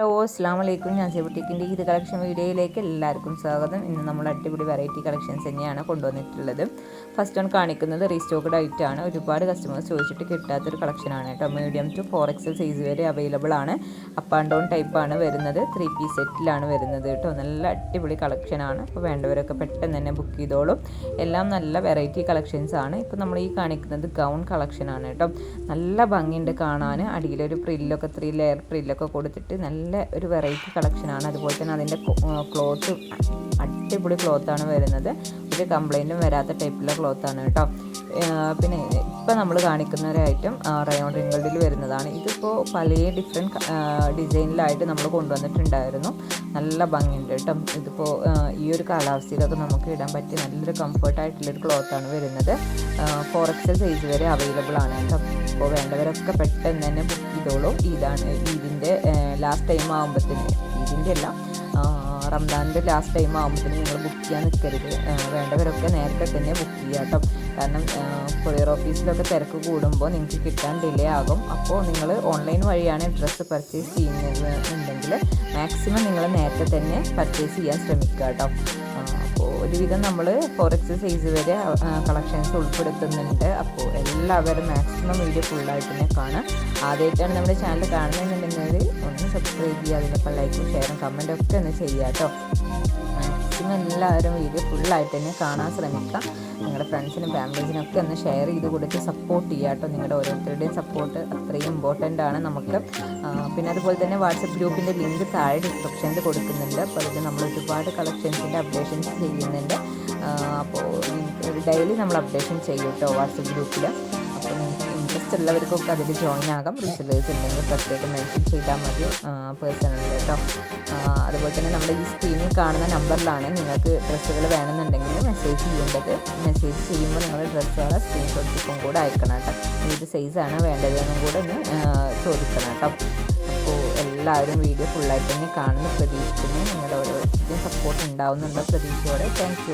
Hello അസ്സാം വലൈക്കും ഞാൻ ചെബുട്ടിക്കിന്റെ ഇത് കളക്ഷൻ വീഡിയോയിലേക്ക് എല്ലാവർക്കും സ്വാഗതം. ഇന്ന് നമ്മൾ അടിപൊളി വെറൈറ്റി കളക്ഷൻസ് തന്നെയാണ് കൊണ്ടുവന്നിട്ടുള്ളത്. ഫസ്റ്റ് വൺ കാണിക്കുന്നത് റീസ്റ്റോക്ക്ഡ് ആയിട്ട് ആണ്. ഒരുപാട് കസ്റ്റമേഴ്സ് ചോദിച്ചിട്ട് കിട്ടാത്തൊരു കളക്ഷനാണ് കേട്ടോ. Medium to four XL size വരെ അവൈലബിൾ ആണ്. അപ്പ് ആൻഡ് ഡൗൺ ടൈപ്പാണ് വരുന്നത്. ത്രീ പീസ് സെറ്റിലാണ് വരുന്നത് കേട്ടോ. നല്ല അടിപൊളി കളക്ഷനാണ് അപ്പോൾ വേണ്ടവരൊക്കെ പെട്ടെന്ന് തന്നെ ബുക്ക് ചെയ്തോളും. എല്ലാം നല്ല വെറൈറ്റി കളക്ഷൻസ് ആണ്. ഇപ്പോൾ നമ്മൾ ഈ കാണിക്കുന്നത് ഗൗൺ കളക്ഷനാണ് കേട്ടോ. നല്ല ഭംഗിയുണ്ട് കാണാൻ. അടിയിലൊരു പ്രില്ലൊക്കെ ത്രീ ലെയർ പ്രില്ലൊക്കെ കൊടുത്തിട്ട് നല്ല ഒരു വെറൈറ്റി കളക്ഷനാണ് അതുപോലെ തന്നെ അതിന്റെ ക്ലോത്ത് അടിപൊളി ക്ലോത്താണ് വരുന്നത്. ഒരു കംപ്ലൈന്റും വരാത്ത ടൈപ്പിലുള്ള ക്ലോത്താണ് കേട്ടോ. പിന്നെ ഇപ്പോൾ നമ്മൾ കാണിക്കുന്ന ഒരു ഐറ്റം റയോൺ റിംഗിൾഡിൽ വരുന്നതാണ്. ഇതിപ്പോൾ പല ഡിഫറെന്റ് ഡിസൈനിലായിട്ട് നമ്മൾ കൊണ്ടുവന്നിട്ടുണ്ടായിരുന്നു. നല്ല ഭംഗിയുണ്ട് കേട്ടോ. ഇതിപ്പോൾ ഈ ഒരു കാലാവസ്ഥയിലൊക്കെ നമുക്ക് ഇടാൻ പറ്റിയ നല്ലൊരു കംഫർട്ടായിട്ടുള്ളൊരു ക്ലോത്താണ് വരുന്നത്. ഫോർ എക്സൽ സൈസ് വരെ അവൈലബിൾ ആണ് കേട്ടോ. അപ്പോൾ വേണ്ടവരൊക്കെ പെട്ടെന്ന് തന്നെ ബുക്ക് ചെയ്തോളൂ. ഇതാണ് ഈദിന്റെ ലാസ്റ്റ് ടൈം ആകുമ്പോഴത്തേന് ഈദിന്റെ അല്ല റംദാനിന്റെ ലാസ്റ്റ് ടൈം ആകുമ്പോഴത്തേന് നിങ്ങൾ ബുക്ക് ചെയ്യാൻ നിൽക്കരുത് വേണ്ടവരൊക്കെ നേരത്തെ തന്നെ ബുക്ക് ചെയ്യുക കേട്ടോ. കാരണം കൊറിയർ ഓഫീസിലൊക്കെ തിരക്ക് കൂടുമ്പോൾ നിങ്ങൾക്ക് കിട്ടാൻ ഡിലേ ആകും. അപ്പോൾ നിങ്ങൾ ഓൺലൈൻ വഴിയാണ് ഡ്രസ്സ് പർച്ചേസ് ചെയ്യുന്നത് ഉണ്ടെങ്കിൽ മാക്സിമം നിങ്ങൾ നേരത്തെ തന്നെ പർച്ചേസ് ചെയ്യാൻ ശ്രമിക്കുക കേട്ടോ. ഒരുവിധം നമ്മൾ ഫോർ എക്സസൈസ് വരെ കളക്ഷൻസ് ഉൾപ്പെടുത്തുന്നുണ്ട്. അപ്പോൾ എല്ലാവരും മാക്സിമം വീഡിയോ ഫുള്ളായിട്ട് തന്നെ കാണാം. ആദ്യമായിട്ടാണ് നമ്മുടെ ചാനൽ കാണുന്നതെന്നുണ്ടെങ്കിൽ ഒന്ന് സബ്സ്ക്രൈബ് ചെയ്യുക അതിനൊപ്പം ലൈക്കും ഷെയറും കമന്റും ഒക്കെ ഒന്ന് ചെയ്യാം കേട്ടോ. മാക്സിമം എല്ലാവരും വീഡിയോ ഫുള്ളായിട്ട് തന്നെ കാണാൻ ശ്രമിക്കാം നിങ്ങളുടെ ഫ്രണ്ട്സിനും ഫാമിലീസിനും ഒക്കെ ഒന്ന് ഷെയർ ചെയ്ത് കൊടുത്ത് സപ്പോർട്ട് ചെയ്യുക കേട്ടോ. നിങ്ങളുടെ ഓരോരുത്തരുടെയും സപ്പോർട്ട് അത്രയും ഇമ്പോർട്ടന്റ് ആണ് നമുക്ക്. പിന്നെ അതുപോലെ തന്നെ വാട്സപ്പ് ഗ്രൂപ്പിന്റെ ലിങ്ക് താഴെ ഡിസ്ക്രിപ്ഷനിൽ കൊടുക്കുന്നുണ്ട്. അപ്പോൾ അതിൽ നമ്മൾ ഒരുപാട് കളക്ഷൻസിന്റെ അപ്ഡേഷൻസ് ചെയ്യുന്നുണ്ട്. അപ്പോൾ ഡെയിലി നമ്മൾ അപ്ഡേഷൻ ചെയ്യും കേട്ടോ വാട്സപ്പ് ഗ്രൂപ്പിൽ ഇൻട്രസ്റ്റ് ഉള്ളവർക്കൊക്കെ അതിൽ ജോയിൻ ആകാം. റീസെല്ലേഴ്സ് ഉണ്ടെങ്കിൽ പ്രത്യേകം മെൻഷൻ ചെയ്താൽ മതി. പേഴ്സണൽ കേട്ടോ. അതുപോലെ തന്നെ നമ്മുടെ ഈ സ്ക്രീനിൽ കാണുന്ന നമ്പറിലാണ് നിങ്ങൾക്ക് ഡ്രസ്സുകൾ വേണമെന്നുണ്ടെങ്കിൽ മെസ്സേജ് ചെയ്യേണ്ടത്. മെസ്സേജ് ചെയ്യുമ്പോൾ നിങ്ങൾ ഡ്രസ്സുകളെ സ്ക്രീൻഷോട്ട് ഇപ്പം കൂടെ അയക്കണം കേട്ടോ. ഏത് സൈസാണ് വേണ്ടതെന്നും കൂടെ ഒന്ന് ചോദിക്കണം കേട്ടോ. അപ്പോൾ എല്ലാവരും വീഡിയോ ഫുള്ളായിട്ട് തന്നെ കാണുന്ന പ്രതീക്ഷിക്കുന്നു. നിങ്ങളുടെ ഓരോരുത്തരും സപ്പോർട്ട് ഉണ്ടാവുന്നുള്ള പ്രതീക്ഷയോടെ. Thank